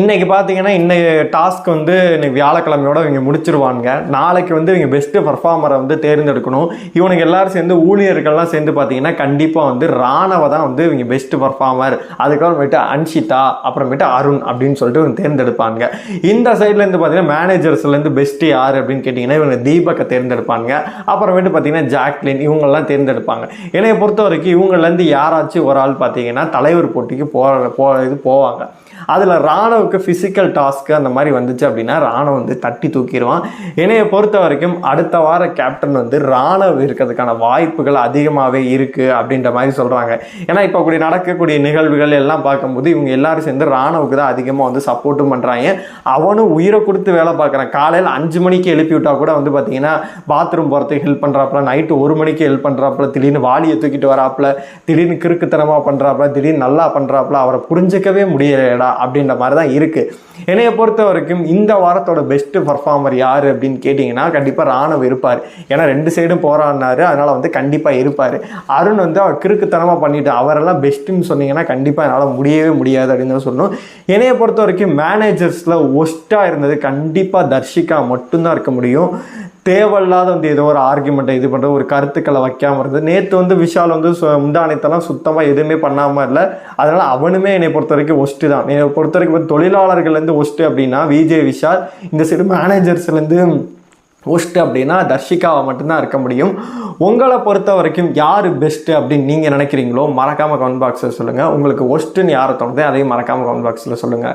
இன்றைக்கி பார்த்தீங்கன்னா இன்றைய டாஸ்க் வந்து இன்னைக்கு வியாழக்கிழமையோட இவங்க முடிச்சிருவாங்க நாளைக்கு வந்து இவங்க பெஸ்ட்டு பர்ஃபார்மரை வந்து தேர்ந்தெடுக்கணும். இவனுக்கு எல்லாரும் சேர்ந்து ஊழியர்கள்லாம் சேர்ந்து பார்த்தீங்கன்னா கண்டிப்பாக வந்து ராணவ தான் வந்து இவங்க பெஸ்ட்டு பர்ஃபார்மர் அதுக்கப்புறமேட்டு அன்ஷிதா அப்புறமேட்டு அருண் அப்படின்னு சொல்லிட்டு இவங்க தேர்ந்தெடுப்பாங்க இந்த சைட்லேருந்து பார்த்தீங்கன்னா மேனேஜர்ஸ்லேருந்து பெஸ்ட்டு யார் அப்படின்னு கேட்டிங்கன்னா இவங்க தீபக்கை தேர்ந்தெடுப்பாங்க அப்புறமேட்டு பார்த்தீங்கன்னா ஜாக்லின் இவங்கெல்லாம் தேர்ந்தெடுப்பாங்க. என்னைய பொறுத்த வரைக்கும் இவங்கலேருந்து யாராச்சும் ஒரு ஆள் பார்த்தீங்கன்னா தலைவர் போட்டிக்கு போகிற போ இது போவாங்க. அதில் அளவுக்கு ஃபிசிக்கல் டாஸ்க்கு அந்த மாதிரி வந்துச்சு அப்படின்னா ராணுவ வந்து தட்டி தூக்கிடுவான். என்னைய பொறுத்த வரைக்கும் அடுத்த வார கேப்டன் வந்து ராணவ் இருக்கிறதுக்கான வாய்ப்புகள் அதிகமாகவே இருக்குது அப்படின்ற மாதிரி சொல்கிறாங்க ஏன்னா இப்போ கூடிய நடக்கக்கூடிய நிகழ்வுகள் எல்லாம் பார்க்கும்போது இவங்க எல்லாரும் சேர்ந்து ராணுவுக்கு தான் அதிகமாக வந்து சப்போர்ட்டும் பண்ணுறாங்க அவனும் உயிரை கொடுத்து வேலை பார்க்குறான். காலையில் அஞ்சு மணிக்கு எழுப்பி விட்டால் கூட வந்து பார்த்தீங்கன்னா பாத்ரூம் போகிறதுக்கு ஹெல்ப் பண்ணுறாப்புல நைட்டு ஒரு மணிக்கு ஹெல்ப் பண்ணுறாப்புல திடீர்னு வாலியை தூக்கிட்டு வராப்புல திடீர்னு கிறுக்குத்தனமாக பண்ணுறாப்புல திடீர்னு நல்லா பண்ணுறாப்புல அவரை புரிஞ்சிக்கவே முடியலடா அப்படின்ற மாதிரி தான் இருக்குது என்னைய பொறுத்த வரைக்கும் இந்த வாரத்தோட பெஸ்ட் பர்ஃபார்மர் யார் அப்படின்னு கேட்டிங்கன்னா கண்டிப்பாக ராணுவ இருப்பார். ஏன்னா ரெண்டு சைடும் போராடினாரு. அதனால் வந்து கண்டிப்பாக இருப்பார். அருண் வந்து அவர் கிறுக்குத்தனமாக பண்ணிட்டு அவரெல்லாம் பெஸ்ட்டுன்னு சொன்னீங்கன்னா கண்டிப்பாக என்னால் முடியவே முடியாது அப்படின்னு தான் சொல்லணும். என்னைய பொறுத்த வரைக்கும் மேனேஜர்ஸில் ஒஸ்ட்டாக இருந்தது கண்டிப்பாக தர்ஷிகா மட்டும்தான் இருக்க முடியும். தேவையில்லாத வந்து ஏதோ ஒரு ஆர்குமெண்ட்டை இது பண்ணுறது ஒரு கருத்துக்களை வைக்காமல் இருந்தது. நேற்று வந்து விஷால் வந்து சு- முந்தானத்தெல்லாம் சுத்தமாக எதுவுமே பண்ணாமல் இல்லை. அதனால் அவனுமே என்னை பொறுத்த வரைக்கும் ஒஸ்ட்டு தான். என்னை பொறுத்த வரைக்கும் தொழிலாளர்கள்லேருந்து ஒஸ்ட்டு அப்படின்னா விஜய் விஷால். இந்த சைடு மேனேஜர்ஸ்லேருந்து ஒஸ்ட்டு அப்படின்னா தர்ஷிகாவை மட்டும்தான் இருக்க முடியும். உங்களை பொறுத்த வரைக்கும் யார் பெஸ்ட்டு அப்படின்னு நீங்கள் நினைக்கிறீங்களோ மறக்காமல் கமெண்ட் பாக்ஸில் சொல்லுங்கள் உங்களுக்கு ஒஸ்ட்டுன்னு யாரை தோணுதோ அதையும் மறக்காமல் கமெண்ட் பாக்ஸில் சொல்லுங்கள்